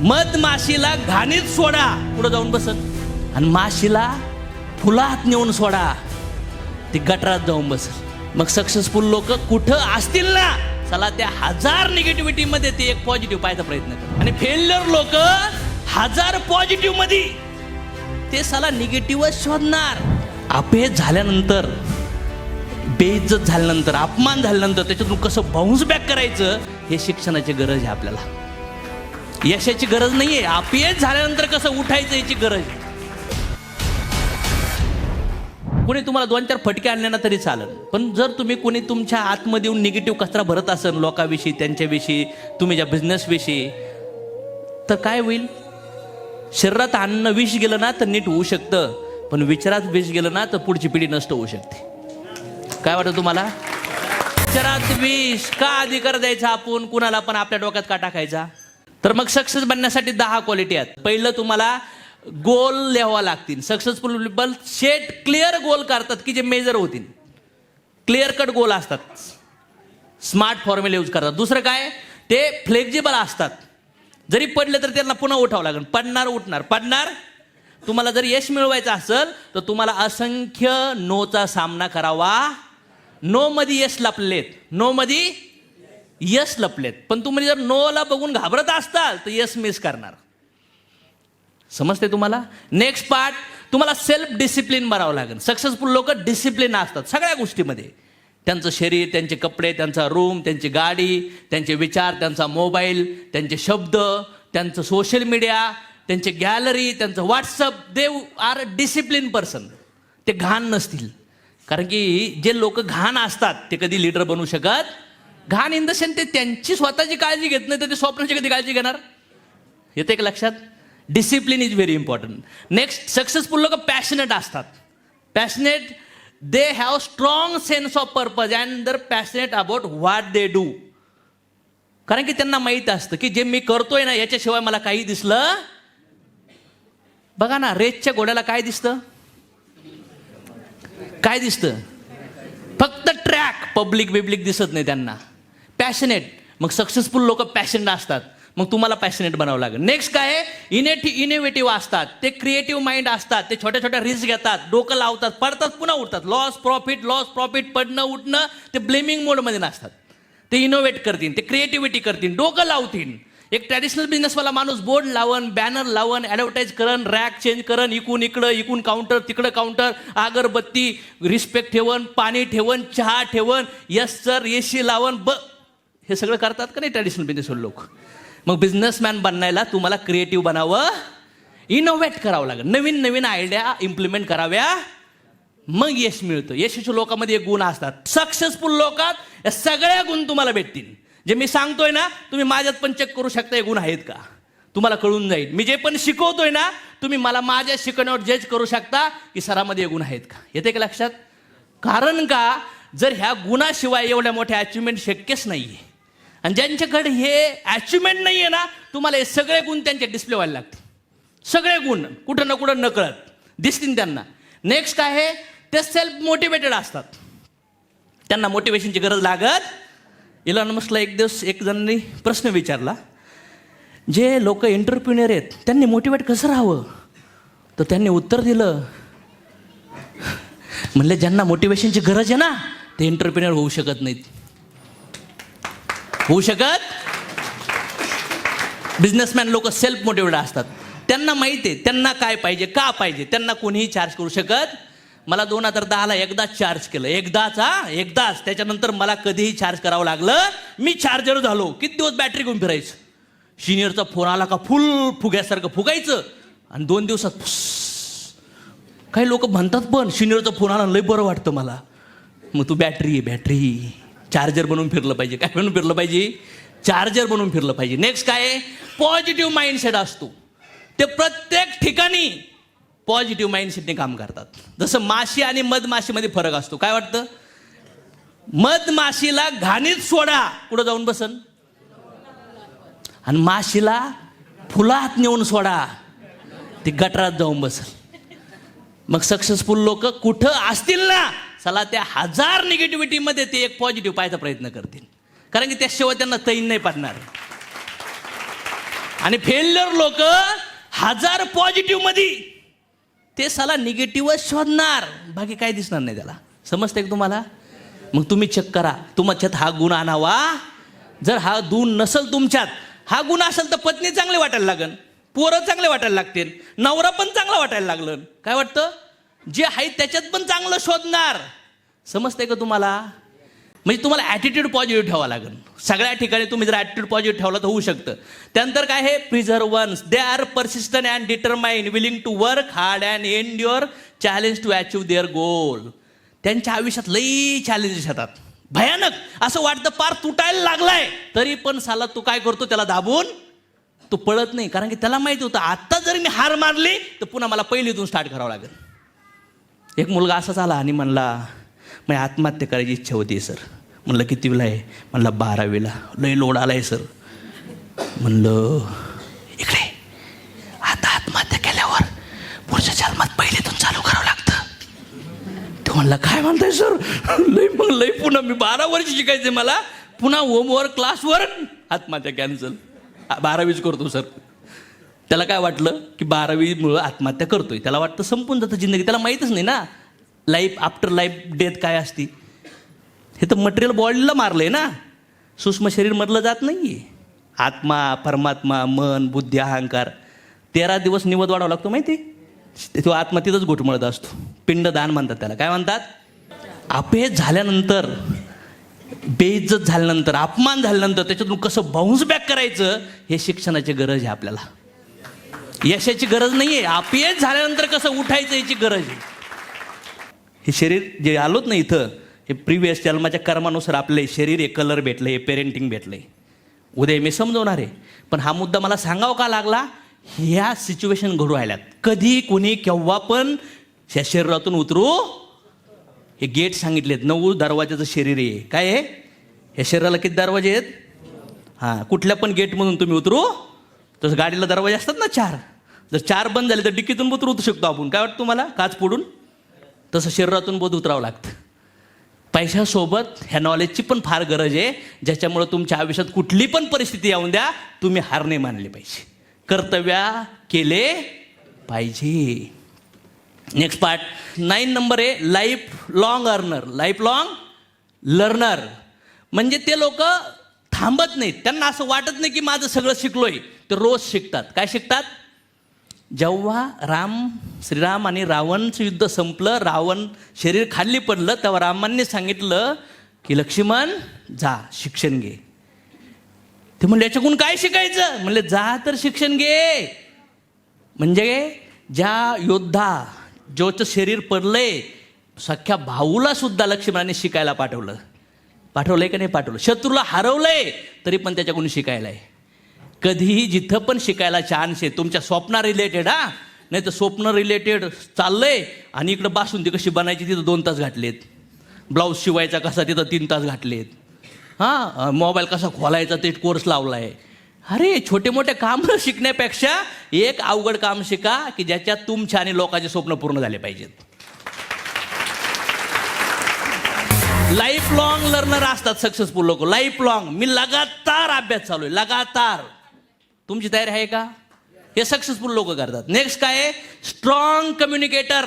मध माशीला घाणीत सोडा. पुढे जाऊन बसत. आणि माशीला फुलात नेऊन सोडा. ती गटरात जाऊन बसत. मग सक्सेसफुल लोक कुठं असतील ना चला त्या हजार निगेटिव्हिटी मध्ये ते एक पॉझिटिव्ह पाहायचा प्रयत्न कर. आणि फेल्युअर लोक हजार पॉझिटिव्हमध्ये. ते सला निगेटिव्ह शोधणार. अपयश झाल्यानंतर बेइज्जत झाल्यानंतर अपमान झाल्यानंतर त्याच्यातून कसं बाउन्स बॅक करायचं हे शिक्षणाची गरज आहे आपल्याला. यशाची गरज नाहीये. अपयश झाल्यानंतर कसं उठायचं याची गरज. कुणी कोणी तुम्हाला दोन चार फटके आणले ना तरी चालेल. पण जर तुम्ही कोणी तुमच्या आतमध्ये येऊन निगेटिव्ह कचरा भरत असेल लोकांविषयी त्यांच्याविषयी तुम्ही ज्या बिझनेसविषयी तर काय होईल? शरीरात अन्न विष गेलं ना तर नीट होऊ शकतं. पण विचारात विष गेलं ना तर पुढची पिढी नष्ट होऊ शकते. काय वाटतं तुम्हाला? विचारात विष का अधिकार द्यायचा आपण? कुणाला पण आपल्या डोक्यात का टाकायचा? तर मग सक्सेस बनण्यासाठी दहा क्वालिटी आहेत. पहिलं तुम्हाला गोल लिहावा लागतील. Successful people set clear goal करतात की जे मेजर होतील. क्लिअर कट गोल असतात. स्मार्ट फॉर्म्युला यूज करतात. दुसरं काय? ते फ्लेक्झिबल असतात. जरी पडले तर त्यांना पुन्हा उठावं लागेल. पडणार उठणार. पडणार? तुम्हाला जर यश मिळवायचं असेल तर तुम्हाला असंख्य नोचा सामना करावा. नो मध्ये यश लपलेत. नो मध्ये यश लपलेत. पण तुम्ही जर नोला बघून घाबरत असताल तर यस मिस करणार. समजते तुम्हाला? नेक्स्ट पार्ट तुम्हाला सेल्फ डिसिप्लिन बनावं लागेल. सक्सेसफुल लोक डिसिप्लिन असतात सगळ्या गोष्टीमध्ये. त्यांचं शरीर त्यांचे कपडे त्यांचा रूम त्यांची गाडी त्यांचे विचार त्यांचा मोबाईल त्यांचे शब्द त्यांचं सोशल मीडिया त्यांचे गॅलरी त्यांचं WhatsApp they are discipline person ते घाण नसतील. कारण की जे लोक घाण असतात ते कधी लीडर बनू शकत घाण इन द सेन ते त्यांची स्वतःची काळजी घेत नाही तर ते स्वप्नाची कधी काळजी घेणार? येते का लक्षात? Discipline is very important next successful लोक पॅशनेट असतात. Passionate they have strong sense of purpose and they're passionate about what they do कारण की त्यांना माहीत असतं की जे मी करतोय ना याच्याशिवाय मला काही दिसलं? बघा ना रेसच्या घोड्याला काय दिसतं? काय दिसतं? फक्त ट्रॅक पब्लिक बिब्लिक दिसत नाही त्यांना. पॅशनेट मग सक्सेसफुल लोक पॅशनेट असतात. मग तुम्हाला पॅशनेट बनावं लागेल. नेक्स्ट काय आहे? इनेटी इनोव्हेटिव्ह असतात. ते क्रिएटिव्ह माइंड असतात. ते छोट्या छोट्या रिस्क घेतात. डोकं लावतात. पडतात पुन्हा उठतात लॉस प्रॉफिट लॉस प्रॉफिट पडणं उठणं ते ब्लेमिंग मोडमध्ये नसतात. ते इनोव्हेट करतील. ते क्रिएटिव्हिटी करतील. डोकं लावतील. एक ट्रॅडिशनल बिझनेसवाला माणूस बोर्ड लावण बॅनर लावण ॲडव्हर्टाईज करण रॅक चेंज करण इकून इकडं इकून काउंटर तिकडं काउंटर अगरबत्ती रिस्पेक्ट ठेवण पाणी ठेवण चहा ठेवण यस सर सी लावण ब हे सगळं करतात का नाही ट्रॅडिशनल बिझनेसवाले लोक? मग बिझनेसमॅन बनायला तुम्हाला क्रिएटिव्ह बनावं इनोव्हेट करावं लागेल. नवीन नवीन आयडिया इम्प्लिमेंट कराव्या मग यश मिळतं. यशस्वी लोकांमध्ये गुण असतात. सक्सेसफुल लोकात या सगळ्या गुण तुम्हाला भेटतील. जे मी सांगतोय ना तुम्ही माझ्यात पण चेक करू शकता हे गुण आहेत का? तुम्हाला कळून जाईल. मी जे पण शिकवतोय ना तुम्ही मला माझ्या शिकवण्यावर जज करू शकता की सरामध्ये हे गुण आहेत का? येते का लक्षात? कारण का जर ह्या गुणाशिवाय एवढ्या मोठ्या अचिव्हमेंट शक्यच नाहीये. आणि ज्यांच्याकडे हे अचिव्हमेंट नाही आहे ना तुम्हाला हे सगळे गुण त्यांचे डिस्प्ले व्हायला लागतील. सगळे गुण कुठं ना कुठं नकळत. दिसतील त्यांना. नेक्स्ट काय आहे? ते सेल्फ मोटिवेटेड असतात. त्यांना मोटिवेशनची गरज लागत. इलॉन मस्कला एक दिवस एक जणांनी प्रश्न विचारला. जे लोक एंटरप्रिन्युअर आहेत त्यांनी मोटिवेट कसं राहावं? तर त्यांनी उत्तर दिलं. म्हणले ज्यांना मोटिवेशनची गरज आहे ना ते एंटरप्रिन्युअर होऊ शकत नाहीत. होऊ शकत? बिझनेसमॅन लोक सेल्फ मोटिवेटेड असतात. त्यांना माहिती आहे त्यांना काय पाहिजे का पाहिजे त्यांना कोणीही चार्ज करू शकत? मला दोन हजार दहाला एकदाच चार्ज केलं. एकदाच हा? एकदाच. त्याच्यानंतर मला कधीही चार्ज करावं लागलं. मी चार्जर झालो. किती दिवस बॅटरी घेऊन फिरायचं? सिनियरचा फोन आला का फुल फुग्यासारखं फुगायचं. आणि दोन दिवसात काही लोक म्हणतात पण सिनियरचा फोन आला लय बरं वाटतं मला. मग तू बॅटरी आहे बॅटरी चार्जर बनवून फिरलं पाहिजे. काय बनवून फिरलं पाहिजे? चार्जर बनवून फिरलं पाहिजे. नेक्स्ट काय आहे? पॉझिटिव्ह माइंडसेट असतो. ते प्रत्येक ठिकाणी पॉझिटिव्ह माइंडसेटने काम करतात. जसं माशी आणि मधमाशीमध्ये फरक असतो. काय वाटतं? मधमाशीला घाणीत सोडा. कुठं जाऊन बसन? आणि माशीला फुलात नेऊन सोडा. ती गटरात जाऊन बसल मग सक्सेसफुल लोक कुठं असतील ना? चला त्या हजार निगेटिव्हिटीमध्ये ते एक पॉझिटिव्ह पाहायचा प्रयत्न करतील. कारण की त्याशिवाय त्यांना तैन नाही पडणार. आणि फेल्युअर लोक हजार पॉझिटिव्हमध्ये ते साला निगेटिव्हच शोधणार. बाकी काय दिसणार नाही त्याला. समजतंय का तुम्हाला? मग तुम्ही चेक करा. तुमच्यात हा गुण आणावा. जर हा गुण नसल तुमच्यात हा गुण असेल तर पत्नी चांगले वाटायला लागेल पोरं चांगले वाटायला लागतील. नवरा पण चांगला वाटायला लागलं काय वाटतं? जे आहे त्याच्यात पण चांगलं शोधणार. समजतंय का तुम्हाला? म्हणजे तुम्हाला ॲटिट्यूड पॉझिटिव्ह ठेवावं लागेल. सगळ्या ठिकाणी तुम्ही जर ॲटिट्यूड पॉझिटिव्ह ठेवला तर होऊ शकतं. त्यानंतर काय आहे? Perseverance they are persistent and determined willing to work hard and and your challenge to achieve their goal त्यांच्या आयुष्यात लई चॅलेंजेस येतात. भयानक. असं वाटतं पार तुटायला लागलाय. तरी पण साला तू काय करतो? त्याला दाबून तो पळत नाही. कारण की त्याला माहिती होतं आत्ता जरी मी हार मारली तर पुन्हा मला पहिलीतून स्टार्ट करावं लागेल. एक मुलगा असाच आला आणि म्हणला मी आत्महत्या करायची इच्छा होती सर. म्हणलं कितीला आहे? म्हणलं बारावीला लय लोड आलाय सर. म्हणलं इकडे आता आत्महत्या केल्यावर पुढच्या जन्मात पहिलेतून चालू करावं लागतं. तो म्हणला काय म्हणताय सर? लय मग लय पुन्हा मी बारा वर्ष शिकायचे मला. पुन्हा होमवर्क क्लासवर आत्महत्या कॅन्सल. बारावीच करतो सर. त्याला काय वाटलं की बारावीमुळं आत्महत्या करतोय? त्याला वाटतं संपून जातं जिंदगी. त्याला माहीतच नाही ना लाईफ आफ्टर लाईफ डेथ काय असती. हे तर मटेरियल बॉडीला मारलंय ना. सूक्ष्म शरीरमधलं जात नाही आहे आत्मा परमात्मा मन बुद्धी अहंकार तेरा दिवस निवद वाढावा लागतो माहिती आहे? तो आत्मा तिथंच घोटमळत असतो. पिंडदान म्हणतात त्याला. काय म्हणतात? अपयश झाल्यानंतर बेइज्जत झाल्यानंतर अपमान झाल्यानंतर त्याच्यातून कसं बाउन्स बॅक करायचं हे शिक्षणाची गरज आहे आपल्याला. यशाची गरज नाही आहे अपयश झाल्यानंतर कसं उठायचं याची गरज आहे. हे शरीर जे आलोच ना इथं हे प्रिव्हियस जन्माच्या कर्मानुसार आपले शरीर हे कलर भेटलं हे पेरेंटिंग भेटलंय उद्या मी समजवणार आहे. पण हा मुद्दा मला सांगावा का लागला? ह्या सिच्युएशन घडू राहिल्यात. कधी कुणी केव्हा पण या शरीरातून उतरू हे गेट सांगितलेत. नऊ दरवाजाचं शरीर आहे. काय आहे? या शरीराला किती दरवाजे आहेत? हां कुठल्या पण गेटमधून तुम्ही उतरू तसं गाडीला दरवाजे असतात ना चार. जर चार बंद झाले तर डिक्कीतून उतरू शकतो आपण. काय वाटतं तुम्हाला? काच फोडून? तसं शरीरातून बोध उतरावं लागतं. पैशासोबत ह्या नॉलेजची पण फार गरज आहे. ज्याच्यामुळं तुमच्या आयुष्यात कुठली पण परिस्थिती येऊन द्या तुम्ही हार नाही मानले पाहिजे. कर्तव्या केले पाहिजे. नेक्स्ट पार्ट नाईन नंबर आहे lifelong earner lifelong learner म्हणजे ते लोक थांबत नाहीत. त्यांना असं वाटत नाही की माझं सगळं शिकलोय. ते रोज शिकतात. काय शिकतात? जेव्हा राम श्रीराम आणि रावणचं युद्ध संपलं रावण शरीर खाली पडलं तेव्हा रामांनी सांगितलं की लक्ष्मण जा शिक्षण घे. ते म्हणले याच्याकडून काय शिकायचं? म्हणले जा तर शिक्षण घे. म्हणजे ज्या योद्धा ज्योचं शरीर पडलंय सख्या भाऊला सुद्धा लक्ष्मणाने शिकायला पाठवलं. पाठवलंय का नाही पाठवलं? शत्रूला हरवलंय तरी पण त्याच्याकडून शिकायला आहे कधीही जिथं पण शिकायला चान्स आहे तुमच्या स्वप्ना रिलेटेड हा. नाही तर स्वप्न रिलेटेड चाललंय आणि इकडं बासुंदी कशी बनायची तिथं दोन तास घातलेत. ब्लाऊज शिवायचा कसा तिथं तीन तास घातलेत. हां मोबाईल कसा खोलायचा ते कोर्स लावलाय. अरे छोटे मोठे काम शिकण्यापेक्षा एक अवघड काम शिका की ज्याच्यात तुमच्या आणि लोकांचे स्वप्न पूर्ण झाले पाहिजेत. लाईफ लॉंग लर्नर असतात सक्सेसफुल लोक. लाईफ लॉंग मी लगातार अभ्यास चालू आहे लगातार. तुमची तयारी आहे का? हे सक्सेसफुल लोक करतात. नेक्स्ट काय आहे? स्ट्रॉंग कम्युनिकेटर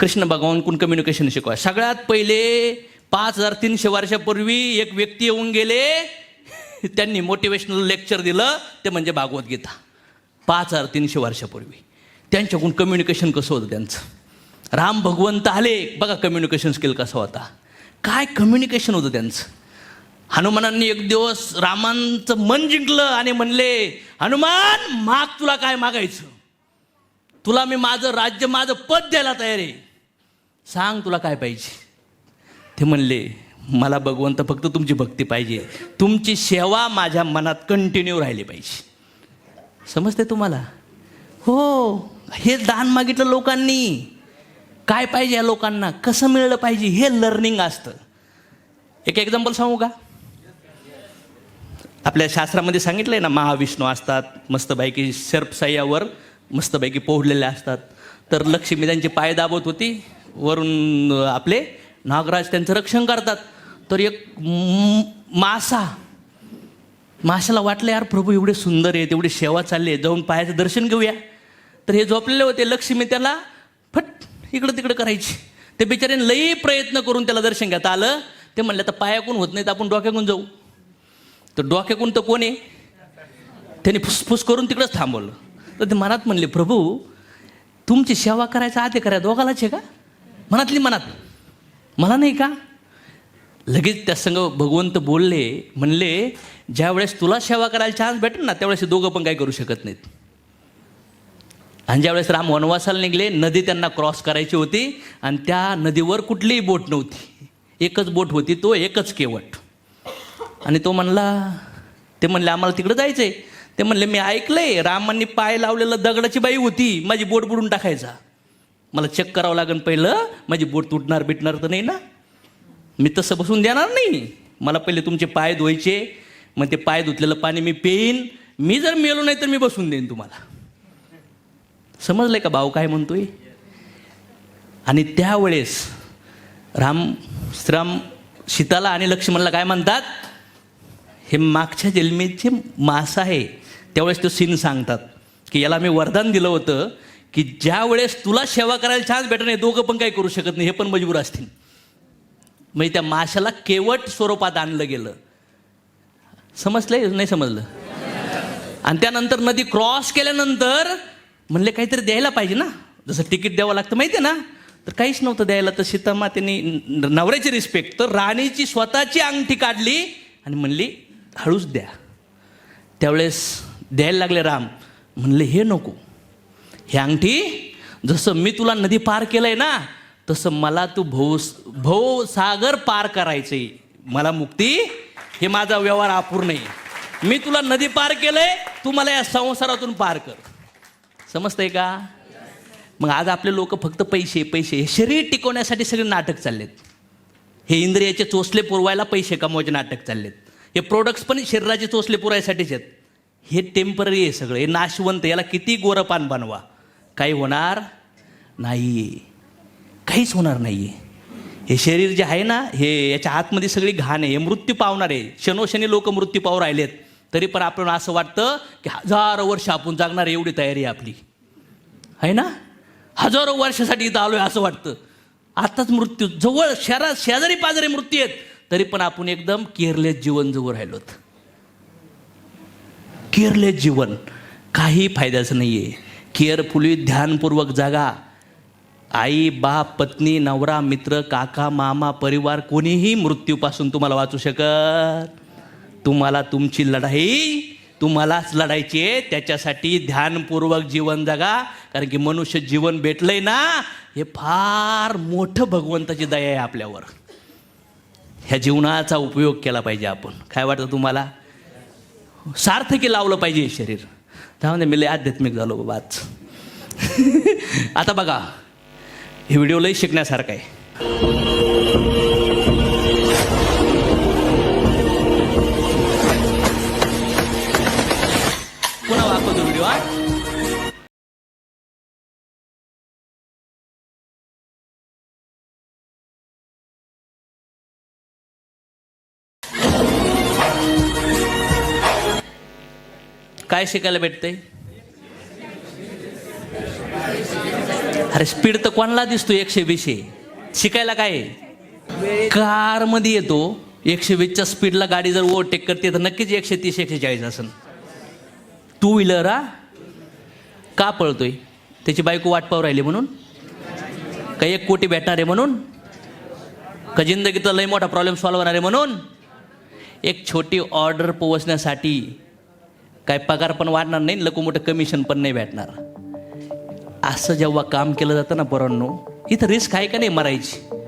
कृष्ण भगवानकडून कम्युनिकेशन शिकवाय? सगळ्यात पहिले पाच हजार तीनशे वर्षापूर्वी एक व्यक्ती येऊन गेले. त्यांनी मोटिवेशनल लेक्चर दिलं. ते म्हणजे भागवत गीता पाच हजार तीनशे वर्षापूर्वी. त्यांच्याकडून कम्युनिकेशन कसं होतं त्यांचं? राम भगवंत आले. बघा कम्युनिकेशन स्किल कसा होता. काय कम्युनिकेशन होतं त्यांचं? हनुमानांनी एक दिवस रामांचं मन जिंकलं आणि म्हणले हनुमान माग तुला काय मागायचं? तुला मी माझं राज्य माझं पद द्यायला तयार आहे. सांग तुला काय पाहिजे. ते म्हणले मला भगवंत फक्त तुमची भक्ती पाहिजे. तुमची सेवा माझ्या मनात कंटिन्यू राहिली पाहिजे. समजते तुम्हाला? हो हे दान मागितलं लोकांनी. काय पाहिजे या लोकांना? कसं मिळलं पाहिजे? हे लर्निंग असतं. एक एक्झाम्पल सांगू का? आपल्या शास्त्रामध्ये सांगितलं आहे ना महाविष्णू असतात मस्तपैकी सर्पसाह्यावर मस्तपैकी पोहडलेल्या असतात. तर लक्ष्मी त्यांचे पाय दाबत होती वरून आपले नागराज त्यांचं रक्षण करतात. तर एक मासा माशाला वाटलं यार प्रभू एवढे सुंदर आहे तेवढी सेवा चालली आहे जाऊन पायाचं दर्शन घेऊया. तर हे झोपलेले होते लक्ष्मी त्याला फट इकडं तिकडं करायची. ते बिचाऱ्याने लई प्रयत्न करून त्याला दर्शन घेता आलं. ते म्हणलं आता पायाकून होत नाही तर आपण डोक्याकून जाऊ. तर डोक्याकून तर कोण आहे? त्याने फुसफुस करून तिकडंच थांबवलं. तर ते मनात म्हणले प्रभू तुमची सेवा करायचा आधी करा दोघालाच आहे का? मनातली मनात. मला नाही का? लगेच त्या संग भगवंत बोलले म्हणले ज्या वेळेस तुला सेवा करायला चान्स भेटेल ना त्यावेळेस दोघं पण काही करू शकत नाहीत. आणि ज्यावेळेस राम वनवासाला निघले नदी त्यांना क्रॉस करायची होती आणि त्या नदीवर कुठलीही बोट नव्हती. एकच बोट होती तो एकच केवट. आणि तो म्हणला ते म्हणले आम्हाला तिकडं जायचंय. ते म्हणले मी ऐकलंय रामांनी पाय लावलेलं दगडाची बाई होती माझी बोट बुडून टाकायचा. मला चेक करावं लागेल पहिलं माझी बोट तुटणार बिटणार तर नाही ना? मी तसं बसून देणार नाही. मला पहिले तुमचे पाय धुवायचे मग ते पाय धुतलेलं पाणी मी पेईन. मी जर मेलो नाही तर मी बसून देईन तुम्हाला. समजलंय का भाऊ काय म्हणतोय? आणि त्यावेळेस राम श्रीराम सीताला आणि लक्ष्मणला काय म्हणतात? हे मागच्या जन्मेचे मास आहे त्यावेळेस तो सीन सांगतात की याला मी वरदान दिलं होतं की ज्या वेळेस तुला सेवा करायला चान्स भेटत नाही दोघं पण काही करू शकत नाही हे पण मजबूर असतील. म्हणजे त्या माशाला केवट स्वरूपात आणलं गेलं. समजलंय? नाही समजलं. आणि त्यानंतर नदी क्रॉस केल्यानंतर म्हणले काहीतरी द्यायला पाहिजे ना. जसं तिकीट द्यावं लागतं माहिती आहे ना? तर काहीच नव्हतं द्यायला. तर सीतामातेने न- नवऱ्याची रिस्पेक्ट तर राणीची स्वतःची अंगठी काढली आणि म्हणली हळूच द्या. त्यावेळेस द्यायला लागले राम. म्हणले हे नको. हे अंगठी जसं मी तुला नदी पार केलंय ना तसं मला तू भौ भौ सागर पार आहे मला मुक्ती हे माझा व्यवहार अपूर्ण आहे. मी तुला नदी पार केलंय तू मला या संसारातून पार कर. समजतंय का? मग आज आपले लोक फक्त पैसे पैसे हे शरीर टिकवण्यासाठी सगळे नाटक चाललेत. हे इंद्रियाचे चोचले पुरवायला पैसे कमवायचे नाटक चाललेत. हे प्रोडक्ट्स पण शरीराचे चोचले पुरायसाठीच आहेत. हे टेंपररी आहे सगळं. हे नाशवंत याला किती गोरपान बनवा. काही होणार नाही. काहीच होणार नाही. हे शरीर जे आहे ना हे याच्या आतमध्ये सगळी घाण आहे. हे मृत्यू पावणार. आहे शनोशनी लोक मृत्यू पाहू राहिलेत. तरी पण आपण असं वाटतं की हजारो वर्ष आपण जगणार आहे एवढी तयारी आहे आपली. आहे ना? हजारो वर्षासाठी इथं आलो आहे असं वाटतं. आताच मृत्यू. जवळ शहरात शेजारी पाजारी मृत्यू आहेत. तरी पण आपण एकदम केअरलेस जीवन जगू राहिलोत. केअरलेस जीवन. काही फायद्याचं नाही आहे केअरफुली ध्यानपूर्वक जागा. आई बाप पत्नी नवरा मित्र काका मामा परिवार कोणीही मृत्यूपासून तुम्हाला वाचू शकत. तुम्हाला तुमची लढाई तुम्हालाच लढायची आहे. त्याच्यासाठी ध्यानपूर्वक जीवन जगा. कारण की मनुष्य जीवन भेटलंय ना हे फार मोठं भगवंताची दया आहे आपल्यावर. ह्या जीवनाचा उपयोग केला पाहिजे आपण. काय वाटतं तुम्हाला? सार्थकी लावलं पाहिजे शरीर. त्यामध्ये मी लय आध्यात्मिक झालो बाबा आज. आता बघा हे व्हिडिओ लई शिकण्यासारखं आहे. काय शिकायला भेटतंय? अरे स्पीड तर कोणाला दिसतो एकशे वीस शिकायला काय आहे? कारमध्ये येतो. एकशे वीसच्या स्पीडला गाडी जर ओव्हरटेक करते तर नक्कीच एकशे तीस एकशे चाळीस असेल. टू व्हीलर हा? का पळतोय? त्याची बायको वाट पाहू राहिली म्हणून? का एक कोटी भेटणार आहे म्हणून? का जिंदगीचा लय मोठा प्रॉब्लेम सॉल्व्ह होणार आहे म्हणून? एक छोटी ऑर्डर पोहोचण्यासाठी काय पगार पण वाढणार नाही लको मोठं कमिशन पण नाही भेटणार. असं जेव्हा काम केलं जातं ना पोरांनो इथं रिस्क आहे का नाही मरायची?